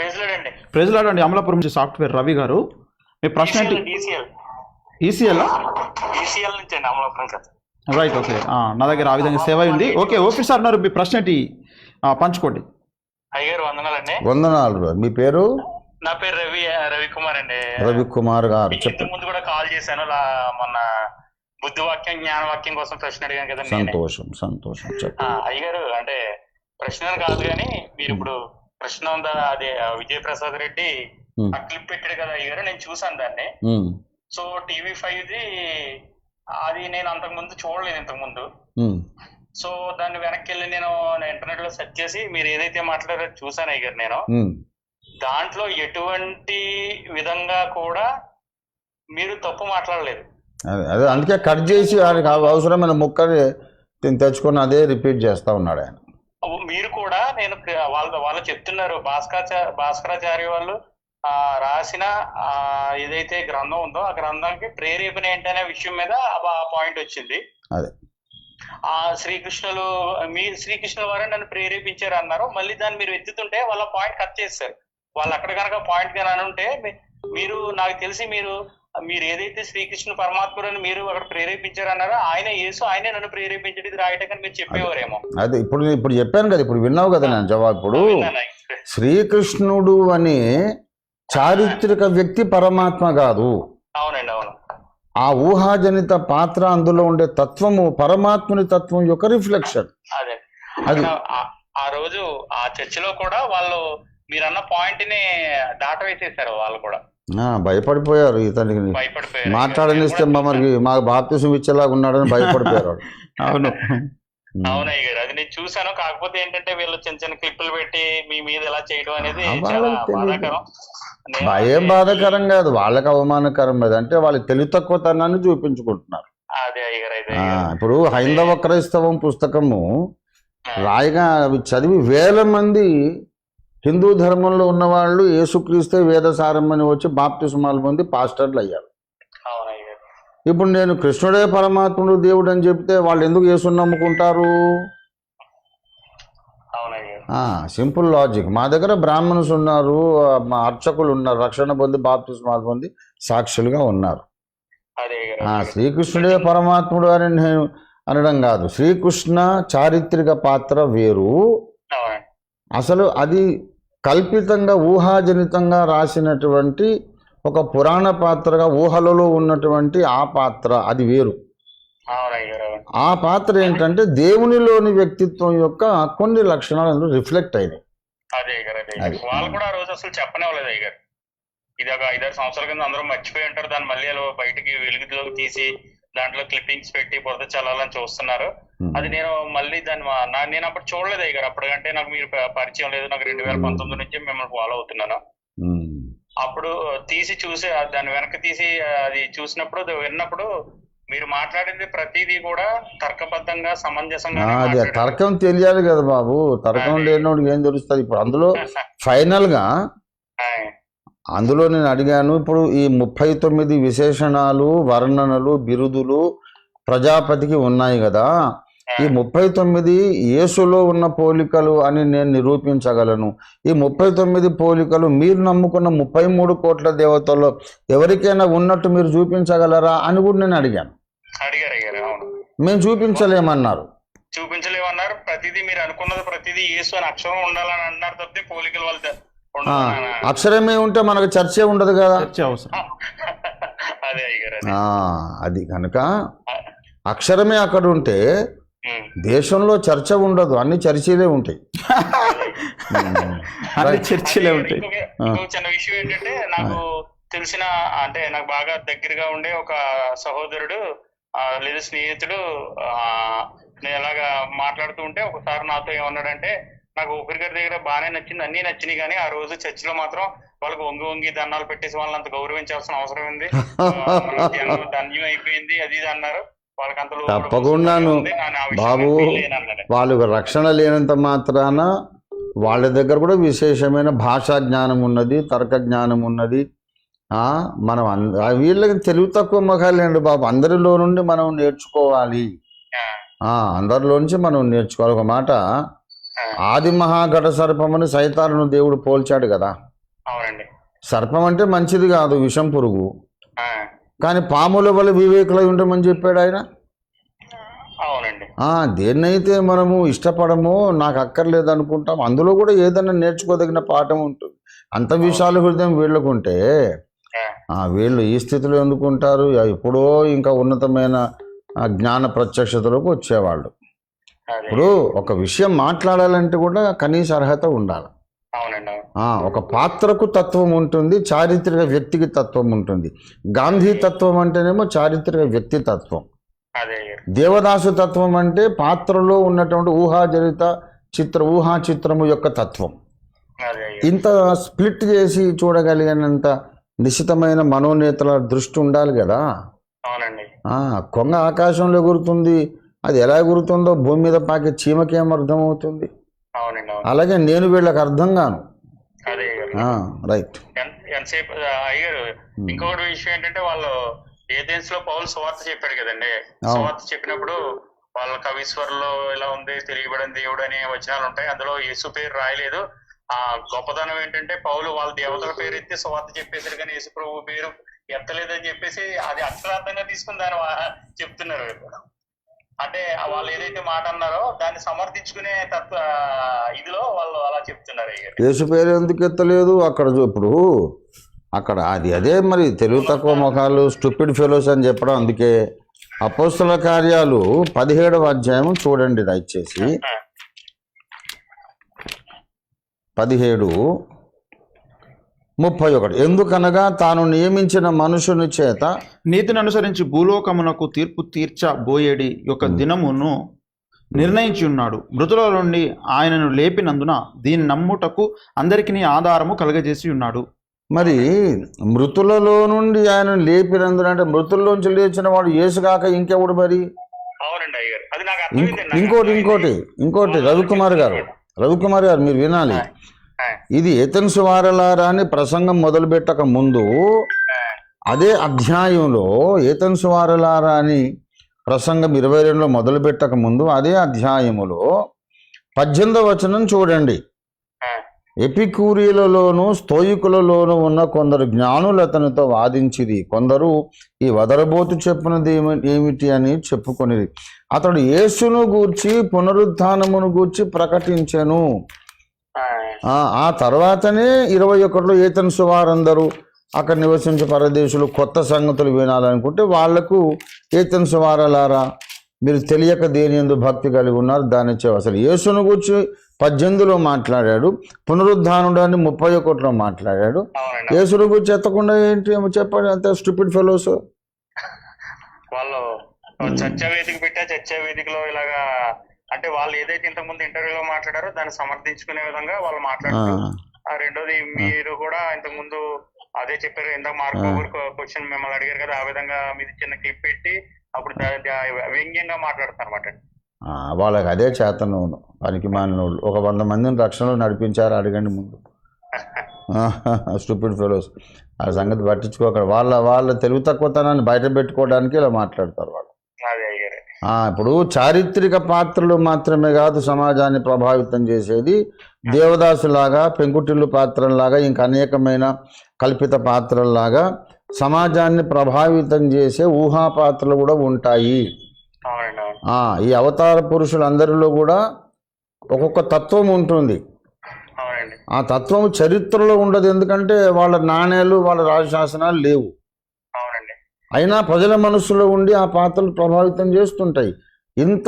Praise లేడండి ప్రజలాడండి అమలాపురం నుంచి software Ravi గారు. మీ ప్రశ్న ఏంటి? ఈసీఎల్ ఈసీఎల్ ఈసీఎల్ నుంచి అండి అమలాపురం రైట్ ఓకే నా దగ్గర ఆ విధంగా సేవ ఉంది. ఓకే ఓకే సార్ అన్నారు మీ ప్రశ్న ఏంటి? పంచుకోండి. అయ్యారు వందనాలండి. వందనాలు. మీ పేరు? నా పేరు రవి రవికుమార్ అండి. రవి కుమార్ గారు ఇంతకు ముందు కూడా కాల్ చేశాను. మొన్న బుద్ధివాక్యం జ్ఞానవాక్యం కోసం ప్రశ్న అడిగాను కదండి. సంతోషం సంతోషం. అయ్యగారు అంటే ప్రశ్న కాదు కానీ మీరు ఇప్పుడు ప్రశ్న ఉందా అదే ఆ, విజయ్ ప్రసాద్ రెడ్డి క్లిప్ పెట్టాడు కదా అయ్యగారు నేను చూసాను దాన్ని. సో టీవీ ఫైవ్ ది అది నేను అంతకు ముందు చూడలేదు ఇంతకు ముందు సో దాన్ని వెనక్కి వెళ్ళి నేను ఇంటర్నెట్లో సెర్చ్ చేసి మీరు ఏదైతే మాట్లాడారో చూసాను అయ్యారు నేను. దాంట్లో ఎటువంటి విధంగా కూడా మీరు తప్పు మాట్లాడలేదు. అదే అదే అందుకే కట్ చేసి అవసరమైన ముక్కని తెచ్చుకొని అదే రిపీట్ చేస్తా ఉన్నాడు ఆయన. నేను వాళ్ళ వాళ్ళు చెప్తున్నారు. భాస్కరాచార్య భాస్కరాచార్య వాళ్ళు ఆ రాసిన ఆ ఏదైతే గ్రంథం ఉందో ఆ గ్రంథానికి ప్రేరేపణ ఏంటనే విషయం మీద ఆ పాయింట్ వచ్చింది. అదే. ఆ శ్రీకృష్ణులు మీ శ్రీకృష్ణుల వారే నన్ను ప్రేరేపించారు అన్నారు. మళ్ళీ దాన్ని మీరు ఎత్తుతుంటే వాళ్ళ పాయింట్ కట్ చేస్తారు. వాళ్ళు అక్కడ కనుక పాయింట్ కానీ అని ఉంటే మీరు నాకు తెలిసి మీరు మీరు ఏదైతే శ్రీకృష్ణ పరమాత్ముడని మీరు అక్కడ ప్రేరేపించారు అన్నారో ఆయన యేసు ఆయనే నన్ను ప్రేరేపించడం ఇది రాయటం మీరు చెప్పేవారేమో. అదే ఇప్పుడు ఇప్పుడు చెప్పాను కదా ఇప్పుడు విన్నావు కదా నేను జవాబు ఇప్పుడు. శ్రీకృష్ణుడు అనే చారిత్రక వ్యక్తి పరమాత్మ కాదు. అవునండి అవును. ఆ ఊహాజనిత పాత్ర అందులో ఉండే తత్వము పరమాత్ముని తత్వం యొక్క రిఫ్లెక్షన్. అదే. అది ఆ- రోజు ఆ చర్చిలో కూడా వాళ్ళు మీరన్న పాయింట్ని దాట వేసేసారు వాళ్ళు కూడా. భయపడిపోయారు ఇతనికి. మాట్లాడనిస్తే మమ్మల్ని మాకు బాప్తిసం ఇచ్చేలాగా ఉన్నాడని భయపడిపోయారు వాళ్ళు. అవును. అవునయ్య గారు అది నేను చూసాను కాకపోతే ఏంటంటే వీళ్ళు చిన్న చిన్న క్లిప్పులు పెట్టి మీ మీద ఇలా చేయడం అనేది చాలా. బాధాకరం. భయం బాధాకరం కాదు. వాళ్ళకి అవమానకరం అది అంటే వాళ్ళకి తెలివి తక్కువతనాన్ని చూపించుకుంటున్నారు ఇప్పుడు హైందవ క్రైస్తవం పుస్తకము రాయిగా అవి చదివి వేల మంది హిందూ ధర్మంలో ఉన్నవాళ్ళు యేసుక్రీస్తే వేదసారం అని వచ్చి బాప్తిస్మాలు పొంది పాస్టర్లు అయ్యారు ఇప్పుడు నేను కృష్ణుడే పరమాత్ముడు దేవుడు అని చెప్తే వాళ్ళు ఎందుకు యేసుని నమ్ముకుంటారు? Simple logic. మా దగ్గర బ్రాహ్మణుస్ ఉన్నారు మా అర్చకులు ఉన్నారు రక్షణ పొంది బాప్తిస్మాలు పొంది సాక్షులుగా ఉన్నారు. శ్రీకృష్ణుడే పరమాత్ముడు అని నేను అనడం కాదు. శ్రీకృష్ణ చారిత్రక పాత్ర వేరు. అసలు అది కల్పితంగా ఊహాజనితంగా రాసినటువంటి ఒక పురాణ పాత్రగా ఊహలలో ఉన్నటువంటి ఆ పాత్ర అది వేరు. ఆ పాత్ర ఏంటంటే దేవునిలోని వ్యక్తిత్వం యొక్క కొన్ని లక్షణాలు అందులో రిఫ్లెక్ట్ అయినాయి. వాళ్ళు కూడా ఆ రోజు అసలు చెప్పనివ్వలేదు అయ్య గారు ఇది ఒక ఐదారు సంవత్సరాల కింద అందరూ మర్చిపోయి ఉంటారు. దాన్ని మళ్ళీ బయటికి వెలుగులోకి తీసి దాంట్లో క్లిప్పింగ్స్ పెట్టి బురద చల్లాలని చూస్తున్నారు. ఉమ్. అది నేను మళ్ళీ దాన్ని మా- నా- నేను అప్పుడు చూడలేదు అయ్య గారు అప్పటికంటే నాకు మీరు పరిచయం లేదు. నాకు రెండు వేల పంతొమ్మిది నుంచి మిమ్మల్ని ఫాలో అవుతున్నాను. ఉమ్. అప్పుడు తీసి చూసి దాన్ని వెనక్కి తీసి అది చూసినప్పుడు విన్నప్పుడు మీరు మాట్లాడింది ప్రతిదీ కూడా తర్కబద్ధంగా సమంజసంగా అది తర్కం తెలియాలి కదా బాబు. తర్కం లేనివాడికి ఏం తెలుస్తుంది ఇప్పుడు అందులో ఫైనల్గా అందులో నేను అడిగాను ఇప్పుడు ఈ ముప్పై తొమ్మిది విశేషణాలు వర్ణనలు బిరుదులు ప్రజాపతికి ఉన్నాయి కదా. ఈ ముప్పై తొమ్మిది యేసులో ఉన్న పోలికలు అని నేను నిరూపించగలను. ఈ ముప్పై తొమ్మిది పోలికలు మీరు నమ్ముకున్న ముప్పై మూడు కోట్ల దేవతల్లో ఎవరికైనా ఉన్నట్టు మీరు చూపించగలరా అని కూడా నేను అడిగాను. మేము చూపించలేమన్నారు. చూపించలేమన్నారు. ప్రతిదీ మీరు అనుకున్నది ప్రతిదీ యేసు అని అక్షరం ఉండాలని అంటున్నారు తప్పితే పోలికలు వాళ్ళు అక్షరమే ఉంటే మనకు చర్చే ఉండదు కదా. చర్చ అవసరం. అదే కనుక అక్షరమే అక్కడ ఉంటే. దేశంలో చర్చ ఉండదు అన్ని చర్చలే ఉంటాయి. అన్ని చర్చలే ఉంటాయి. చిన్న విషయం ఏంటంటే నాకు తెలిసిన అంటే నాకు బాగా దగ్గరగా ఉండే ఒక సహోదరుడు ఆ, లేదా స్నేహితుడు ఆ, నేను ఇలాగా మాట్లాడుతూ ఉంటే ఒకసారి నాతో ఏమన్నాడంటే నాకు గారి దగ్గర బాగానే నచ్చింది అన్ని నచ్చినాయి కానీ ఆ రోజు చర్చిలో మాత్రం వాళ్ళకి వంగి వంగి దండాలు పెట్టేసి వాళ్ళని అంత గౌరవించాల్సిన అవసరం ఉంది. ధన్యం అయిపోయింది అది ఇది అన్నారు. తప్పకుండాను. విషయంలో బాబు. వాళ్ళకు రక్షణ లేనంత మాత్రాన వాళ్ళ దగ్గర కూడా విశేషమైన భాషా జ్ఞానం ఉన్నది తర్క జ్ఞానం ఉన్నది. ఆ, మనం అంద- వీళ్ళకి తెలివి తక్కువ మొఖాలేండి బాబు. అందరిలో నుండి మనం నేర్చుకోవాలి. ఆ, ఆ, అందరిలోంచి మనం నేర్చుకోవాలి. ఒక మాట ఆది మహాఘట సర్పమని సైతాలను దేవుడు పోల్చాడు కదా. సర్పం అంటే మంచిది కాదు విషం పురుగు. కానీ పాముల వల్ల వివేకులై ఉండమని చెప్పాడు ఆయన? అవునండి. ఆ, దేన్నైతే మనము ఇష్టపడమో నాకు అక్కర్లేదు అనుకుంటాం. అందులో కూడా ఏదైనా నేర్చుకోదగిన పాఠం ఉంటుంది. అంత విశాల హృదయం వీళ్ళకుంటే వీళ్ళు ఈ స్థితిలో ఎందుకుంటారు? ఎప్పుడో ఇంకా ఉన్నతమైన జ్ఞాన ప్రత్యక్షతలోకి వచ్చేవాళ్ళు. ఇప్పుడు ఒక విషయం మాట్లాడాలంటే కూడా కనీస అర్హత ఉండాలి. ఒక పాత్రకు తత్వం ఉంటుంది చారిత్రక వ్యక్తికి తత్వం ఉంటుంది. గాంధీ తత్వం అంటేనేమో చారిత్రక వ్యక్తి తత్వం. దేవదాసు తత్వం అంటే పాత్రలో ఉన్నటువంటి ఊహాజనిత చిత్ర ఊహా చిత్రము యొక్క తత్వం. ఇంత స్ప్లిట్ చేసి చూడగలిగినంత నిశ్చితమైన మనోనేతల దృష్టి ఉండాలి కదా. కొంగ ఆకాశంలో ఎగురుతుంది అది ఎలా ఎగురుతుందో భూమి మీద పాకే చీమకి అర్థం అవుతుంది అలాగే నేను వీళ్ళకి అర్థం కాను. రైట్. ఎంత- ఎంతసేపు అయ్యారు ఇంకొకటి విషయం ఏంటంటే వాళ్ళు ఏథెన్స్లో పౌలు సువార్త చెప్పాడు కదండి. సువార్త చెప్పినప్పుడు వాళ్ళ కవీశ్వరులో ఇలా ఉంది తెలియబడిన దేవుడు అనే వచనాలు ఉంటాయి. అందులో యేసు పేరు రాయలేదు. ఆ గొప్పతనం ఏంటంటే పౌలు వాళ్ళ దేవతల పేరు ఎత్తి సువార్త చెప్పేశారు కానీ యేసు ప్రభు పేరు ఎత్తలేదని చెప్పేసి అది అక్షరార్థంగా తీసుకుని దాన్ని వా- చెప్తున్నారు. అంటే వాళ్ళు ఏదైతే మాట అన్నారో దాన్ని సమర్థించుకునే తత్వ ఇదిలో వాళ్ళు అలా చెప్తున్నారు యేసు పేరు ఎందుకు ఎత్తలేదు? అక్కడ ఇప్పుడు అక్కడ అది అదే మరి తెలుగు తక్కువ ముఖాలు స్టూపిడ్ ఫెలోస్ అని చెప్పడం అందుకే. అపోస్తుల కార్యాలు పదిహేడవ అధ్యాయం చూడండి దయచేసి. పదిహేడు ముప్పై ఒకటి. ఎందుకనగా తాను నియమించిన మనుషుని చేత నీతిని అనుసరించి భూలోకమునకు తీర్పు తీర్చబోయేడి యొక్క దినమును నిర్ణయించి ఉన్నాడు మృతుల నుండి ఆయనను లేపినందున దీని నమ్ముటకు అందరికీ ఆధారము కలగజేసి ఉన్నాడు. మరి మృతులలో నుండి ఆయన లేపినందున అంటే మృతుల్లోంచి లేచిన వాడు యేసుగాక ఇంకెవడు మరి? ఇంకోటి. ఇంకోటి ఇంకోటి రవికుమార్ గారు. రవికుమార్ గారు మీరు వినాలి. ఇది ఏతెన్స్ వారలారా అని ప్రసంగం మొదలుపెట్టక ముందు అదే అధ్యాయంలో ఏతెన్స్ వారలారా అని ప్రసంగం ఇరవై రెండులో మొదలుపెట్టక ముందు అదే అధ్యాయములో పద్దెనిమిదవ వచనం చూడండి. ఎపికూరియలలోను స్తోయికులలోను ఉన్న కొందరు జ్ఞానులు అతనితో వాదించిరి. కొందరు ఈ వదరబోతు చెప్పినది ఏమి ఏమిటి అని చెప్పుకొనిది అతడు యేసును గూర్చి పునరుత్థానమును గూర్చి ప్రకటించెను. ఆ, తర్వాతనే ఇరవై ఒకటిలో ఏతన్సు వారందరూ అక్కడ నివసించే పరదేశులు కొత్త సంగతులు వినాలనుకుంటే వాళ్ళకు ఏతన్సు వారలారా మీరు తెలియక దేని ఎందు భక్తి కలిగి ఉన్నారు దాని చే అసలు యేసును గురించి పద్దెనిమిదిలో మాట్లాడాడు పునరుద్ధానుడు అని ముప్పై ఒకటిలో మాట్లాడాడు. యేసును గురించి ఎత్తకుండా ఏంటి ఏమో చెప్పండి అంత స్టూపిడ్ ఫెలోస్. వాళ్ళు చర్చా వేదిక పెట్టా చర్చా వేదికలో ఇలాగా అంటే వాళ్ళు ఏదైతే ఇంతకు ముందు ఇంటర్వ్యూలో మాట్లాడారో దాన్ని సమర్థించుకునే విధంగా వాళ్ళు మాట్లాడుతూ ఆ. రెండోది మీరు కూడా ఇంతకు ముందు అదే చెప్పారు ఇందాక మార్క్ క్వశ్చన్ మిమ్మల్ని అడిగారు కదా ఆ విధంగా మీది చిన్న క్లిప్ పెట్టి అప్పుడు వ్యంగ్యంగా మాట్లాడతారు అనమాట వాళ్ళకి అదే చేతను పనికి మాలినోళ్ళు ఒక వంద మందిని రక్షణలో నడిపించారు అడగండి ముందు. Stupid fellows. ఆ సంగతి పట్టించుకోక వాళ్ళ వాళ్ళ తెలుగు తక్కువతనాన్ని బయట పెట్టుకోవడానికి ఇలా మాట్లాడతారు వాళ్ళు. ఇప్పుడు చారిత్రక పాత్రలు మాత్రమే కాదు సమాజాన్ని ప్రభావితం చేసేది దేవదాసులాగా పెంకుటిల్లు పాత్రలాగా ఇంకా అనేకమైన కల్పిత పాత్రల్లాగా సమాజాన్ని ప్రభావితం చేసే ఊహా పాత్రలు కూడా ఉంటాయి. ఈ అవతార పురుషులందరిలో కూడా ఒక్కొక్క తత్వం ఉంటుంది. ఆ తత్వం చరిత్రలో ఉండదు ఎందుకంటే వాళ్ళ నాణేలు వాళ్ళ రాజశాసనాలు లేవు. అయినా ప్రజల మనసులో ఉండి ఆ పాత్రలు ప్రభావితం చేస్తుంటాయి. ఇంత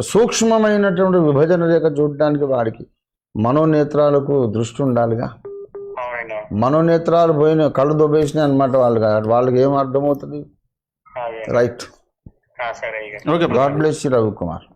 సూక్ష్మమైనటువంటి విభజన రేఖ చూడడానికి వాడికి మనోనేత్రాలకు దృష్టి ఉండాలిగా. మనోనేత్రాలు పోయిన కళ్ళు దొబ్బేసినాయి అనమాట వాళ్ళకి వాళ్ళకి ఏం అర్థమవుతుంది? రైట్. ఆ, సరే అయ్యారు ఓకే గాడ్ బ్లెస్ రవికుమార్.